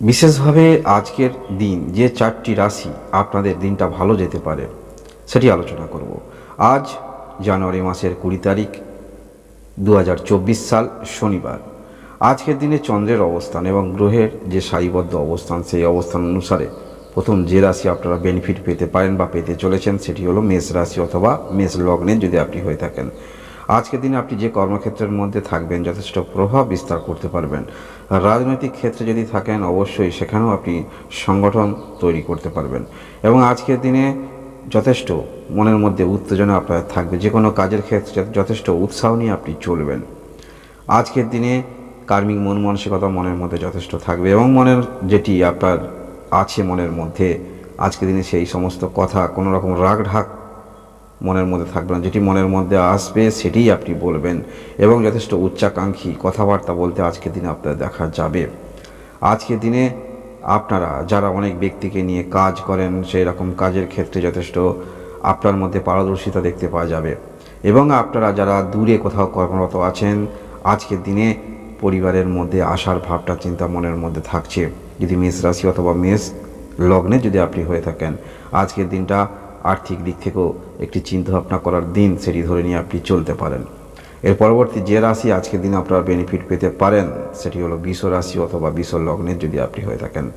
বিশেষভাবে আজকের দিন যে চারটি রাশি আপনাদের দিনটা ভালো যেতে পারে, সেটি আলোচনা করব। আজ জানুয়ারি মাসের কুড়ি তারিখ দু হাজার চব্বিশ সাল শনিবার। আজকের দিনে চন্দ্রের অবস্থান এবং গ্রহের যে সারিবদ্ধ অবস্থান, সেই অবস্থান অনুসারে প্রথম যে রাশি আপনারা বেনিফিট পেতে পারেন বা পেতে চলেছেন, সেটি হলো মেষ রাশি অথবা মেষ লগ্নে যদি আপনি হয়ে থাকেন। আজকের দিনে আপনি যে কর্মক্ষেত্রের মধ্যে থাকবেন, যথেষ্ট প্রভাব বিস্তার করতে পারবেন। রাজনৈতিক ক্ষেত্রে যদি থাকেন, অবশ্যই সেখানেও আপনি সংগঠন তৈরি করতে পারবেন। এবং আজকের দিনে যথেষ্ট মনের মধ্যে উত্তেজনা আপনার থাকবে। যে কোনো কাজের ক্ষেত্রে যথেষ্ট উৎসাহ নিয়ে আপনি চলবেন। আজকের দিনে কার্মিক মন মানসিকতা মনের মধ্যে যথেষ্ট থাকবে এবং মনের যেটি আপনার আছে মনের মধ্যে, আজকের দিনে সেই সমস্ত কথা কোনো রকম রাগ ঢাক মনের মধ্যে থাকবে না। যেটি মনের মধ্যে আসবে, সেটিই আপনি বলবেন। এবং যথেষ্ট উচ্চাকাঙ্ক্ষী কথাবার্তা বলতে আজকের দিনে আপনার দেখা যাবে। আজকের দিনে আপনারা, যারা অনেক ব্যক্তিকে নিয়ে কাজ করেন সেই রকম কাজের ক্ষেত্রে যথেষ্ট আপনার মধ্যে পারদর্শিতা দেখতে পাওয়া যাবে। এবং আপনারা যারা দূরে কোথাও কর্মরত আছেন, আজকের দিনে পরিবারের মধ্যে আসার ভাবটা, চিন্তা মনের মধ্যে থাকছে। যদি মেষ রাশি অথবা মেষ লগ্নে যদি আপনি হয়ে থাকেন, আজকের দিনটা আর্থিক দিক থেকেও একটি চিন্তাভাবনা করার দিন সেটি ধরে নিয়ে আপনি চলতে পারেন। এর পরবর্তী যে রাশি আজকের দিনে আপনারা বেনিফিট পেতে পারেন, সেটি হলো বিষ রাশি অথবা বিষ লগ্নের যদি আপনি হয়ে থাকেন।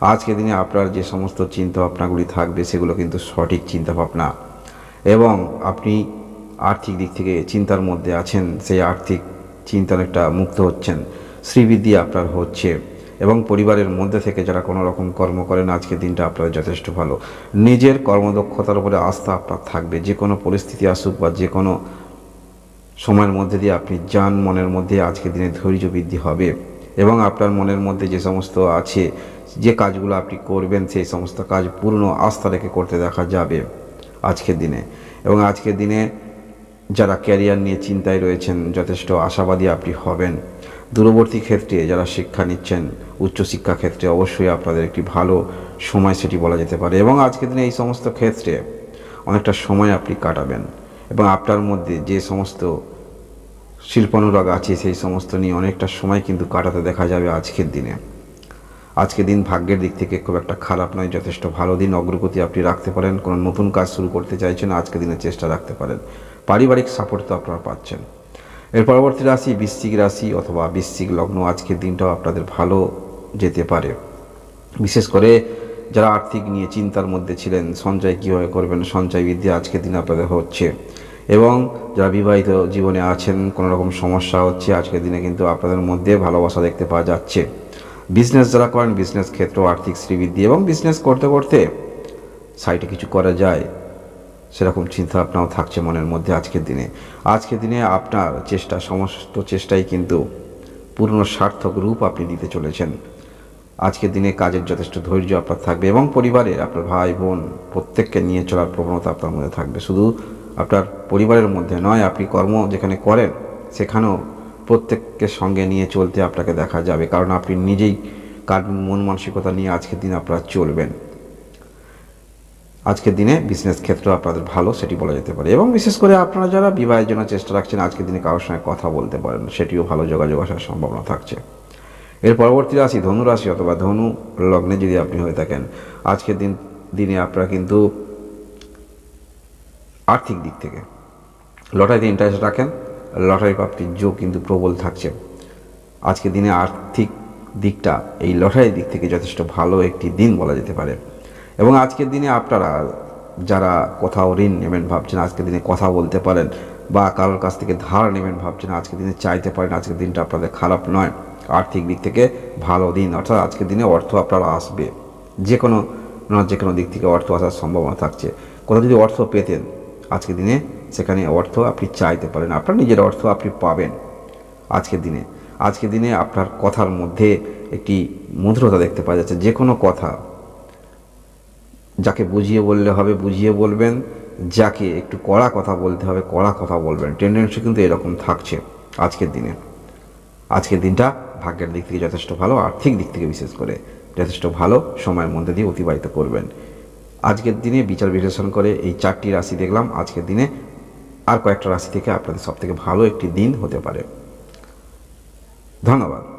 আজকের দিনে আপনার যে সমস্ত চিন্তাভাবনাগুলি থাকবে, সেগুলো কিন্তু সঠিক চিন্তাভাবনা। এবং আপনি আর্থিক দিক থেকে চিন্তার মধ্যে আছেন, সেই আর্থিক চিন্তার একটা মুক্ত হচ্ছেন, শ্রীবৃদ্ধি আপনার হচ্ছে। এবং পরিবারের মধ্যে থেকে যারা কোনো রকম কর্ম করেন, আজকের দিনটা আপনার যথেষ্ট ভালো। নিজের কর্মদক্ষতার উপরে আস্থা আপনার থাকবে। যে কোনো পরিস্থিতি আসুক বা যে কোনো সময়ের মধ্যে দিয়ে আপনি যান, মনের মধ্যে আজকের দিনে ধৈর্য বৃদ্ধি হবে এবং আপনার মনের মধ্যে যে সমস্ত আছে, যে কাজগুলো আপনি করবেন, সেই সমস্ত কাজ পূর্ণ আস্থা রেখে করতে দেখা যাবে আজকের দিনে। এবং আজকের দিনে যারা ক্যারিয়ার নিয়ে চিন্তায় রয়েছেন, যথেষ্ট আশাবাদী আপনি হবেন। দূরবর্তী ক্ষেত্রে যারা শিক্ষা নিচ্ছেন, উচ্চশিক্ষা ক্ষেত্রে অবশ্যই আপনাদের একটি ভালো সময় সেটি বলা যেতে পারে। এবং আজকের দিনে এই সমস্ত ক্ষেত্রে অনেকটা সময় আপনি কাটাবেন। এবং আপনার মধ্যে যে সমস্ত শিল্পানুরাগ আছে, সেই সমস্ত নিয়ে অনেকটা সময় কিন্তু কাটাতে দেখা যাবে আজকের দিনে। আজকের দিন ভাগ্যের দিক থেকে খুব একটা খারাপ নয়, যথেষ্ট ভালো দিন, অগ্রগতি আপনি রাখতে পারেন। কোনো নতুন কাজ শুরু করতে চাইছেন, আজকের দিনে চেষ্টা রাখতে পারেন। পারিবারিক সাপোর্ট তো আপনারা পাচ্ছেন। এর পরবর্তী রাশি বৃশ্চিক রাশি অথবা বৃশ্চিক লগ্ন। আজকের দিনটাও আপনাদের ভালো যেতে পারে। বিশেষ করে যারা আর্থিক নিয়ে চিন্তার মধ্যে ছিলেন, সঞ্চয় কীভাবে করবেন সঞ্চয় বৃদ্ধি আজকের দিন আপনাদের হচ্ছে। এবং যারা বিবাহিত জীবনে আছেন কোনো রকম সমস্যা হচ্ছে, আজকের দিনে কিন্তু আপনাদের মধ্যে ভালোবাসা দেখতে পাওয়া যাচ্ছে। বিজনেস যারা করেন বিজনেস ক্ষেত্র আর্থিক শ্রীবৃদ্ধি এবং বিজনেস করতে করতে সাইটে কিছু করা যায়। সেরকম চিন্তা ভাবনাও থাকছে মনের মধ্যে আজকের দিনে। আজকের দিনে আপনার চেষ্টা, সমস্ত চেষ্টাই কিন্তু পূর্ণ সার্থক রূপ আপনি দিতে চলেছেন। আজকের দিনে কাজের যথেষ্ট ধৈর্য আপনার থাকবে এবং পরিবারে আপনার ভাই, বোন প্রত্যেককে নিয়ে চলার প্রবণতা আপনার মধ্যে থাকবে। শুধু আপনার পরিবারের মধ্যে নয়, আপনি কর্ম যেখানে করেন, সেখানেও প্রত্যেককে সঙ্গে নিয়ে চলতে আপনাকে দেখা যাবে। কারণ আপনি নিজেই কার মন মানসিকতা নিয়ে আজকের দিন আপনারা চলবেন। আজকের দিনে বিজনেস ক্ষেত্র আপনাদের ভালো, সেটি বলা যেতে পারে। এবং বিশেষ করে আপনারা যারা বিবাহের জন্য চেষ্টা রাখছেন, আজকের দিনে কারোর সঙ্গে কথা বলতে পারেন সেটিও ভালো যোগাযোগ আসার সম্ভাবনা থাকছে। এর পরবর্তী রাশি ধনু রাশি অথবা ধনু লগ্নে যদি আপনি হয়ে থাকেন, আজকের দিন, দিনে আপনারা কিন্তু আর্থিক দিক থেকে লটারিতে ইন্টারেস্ট রাখেন, লটারি প্রাপ্তির যোগ কিন্তু প্রবল থাকছে। আজকের দিনে আর্থিক দিকটা এই লটারির দিক থেকে যথেষ্ট ভালো একটি দিন বলা যেতে পারে। এবং আজকের দিনে আপনারা যারা কোথাও ঋণ নেবেন ভাবছেন, আজকের দিনে কথা বলতে পারেন বা কারোর কাছ থেকে ধার নেবেন ভাবছেন, আজকের দিনে চাইতে পারেন, আজকের দিনটা আপনাদের খারাপ নয়। আর্থিক দিক থেকে ভালো দিন, অর্থাৎ আজকের দিনে অর্থ আপনারা আসবে। যে কোনো না যে কোনো দিক থেকে অর্থ আসার সম্ভাবনা থাকছে। কোথাও যদি অর্থ পেতেন, আজকের দিনে সেখানে অর্থ আপনি চাইতে পারেন। আপনার নিজের অর্থ আপনি পাবেন আজকের দিনে। আজকের দিনে আপনার কথার মধ্যে একটি মধুরতা দেখতে পাওয়া যাচ্ছে। যে কোনো কথা যাকে বুঝিয়ে বললে হবে, বুঝিয়ে বলবেন। যাকে একটু কড়া কথা বলতে হবে, কড়া কথা বলবেন। টেন্ডেন্সি কিন্তু এরকম থাকছে আজকের দিনে। আজকের দিনটা ভাগ্যের দিক থেকে যথেষ্ট ভালো, আর্থিক দিক থেকে বিশেষ করে যথেষ্ট ভালো সময়ের মধ্যে দিয়ে অতিবাহিত করবেন। আজকের দিনে বিচার বিশ্লেষণ করে এই চারটি রাশি দেখলাম। আজকের দিনে আর কয়েকটা রাশি থেকে আপনাদের সবথেকে ভালো একটি দিন হতে পারে। ধন্যবাদ।